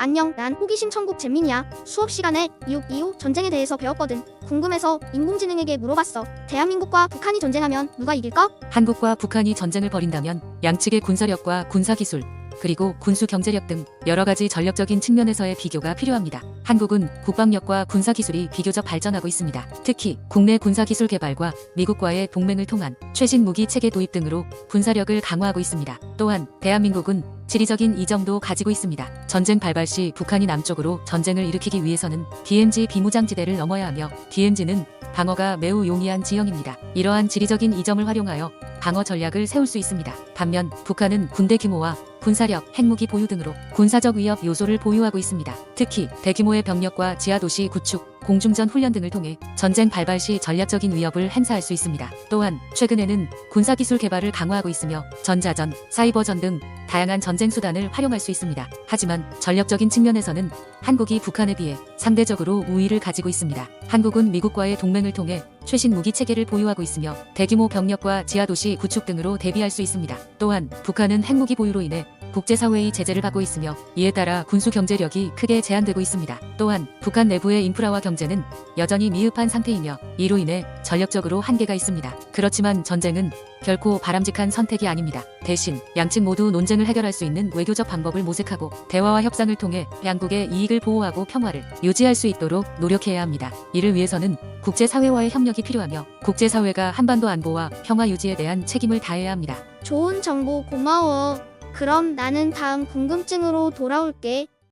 안녕, 난 호기심 천국 잼민이야. 수업 시간에 6.25 전쟁에 대해서 배웠거든. 궁금해서 인공지능에게 물어봤어. 대한민국과 북한이 전쟁하면 누가 이길까? 한국과 북한이 전쟁을 벌인다면 양측의 군사력과 군사기술, 그리고 군수 경제력 등 여러 가지 전력적인 측면에서의 비교가 필요합니다. 한국은 국방력과 군사기술이 비교적 발전하고 있습니다. 특히 국내 군사기술 개발과 미국과의 동맹을 통한 최신 무기 체계 도입 등으로 군사력을 강화하고 있습니다. 또한 대한민국은 지리적인 이점도 가지고 있습니다. 전쟁 발발 시 북한이 남쪽으로 전쟁을 일으키기 위해서는 DMZ 비무장지대를 넘어야 하며 DMZ는 방어가 매우 용이한 지형입니다. 이러한 지리적인 이점을 활용하여 방어 전략을 세울 수 있습니다. 반면 북한은 군대 규모와 군사력, 핵무기 보유 등으로 군사적 위협 요소를 보유하고 있습니다. 특히 대규모의 병력과 지하도시 구축, 공중전 훈련 등을 통해 전쟁 발발 시 전략적인 위협을 행사할 수 있습니다. 또한 최근에는 군사기술 개발을 강화하고 있으며 전자전, 사이버전 등 다양한 전쟁 수단을 활용할 수 있습니다. 하지만 전력적인 측면에서는 한국이 북한에 비해 상대적으로 우위를 가지고 있습니다. 한국은 미국과의 동맹을 통해 최신 무기 체계를 보유하고 있으며 대규모 병력과 지하도시 구축 등으로 대비할 수 있습니다. 또한 북한은 핵무기 보유로 인해 국제사회의 제재를 받고 있으며 이에 따라 군수 경제력이 크게 제한되고 있습니다. 또한 북한 내부의 인프라와 경제는 여전히 미흡한 상태이며 이로 인해 전력적으로 한계가 있습니다. 그렇지만 전쟁은 결코 바람직한 선택이 아닙니다. 대신 양측 모두 논쟁을 해결할 수 있는 외교적 방법을 모색하고 대화와 협상을 통해 양국의 이익을 보호하고 평화를 유지할 수 있도록 노력해야 합니다. 이를 위해서는 국제사회와의 협력이 필요하며 국제사회가 한반도 안보와 평화 유지에 대한 책임을 다해야 합니다. 좋은 정보 고마워. 그럼 나는 다음 궁금증으로 돌아올게.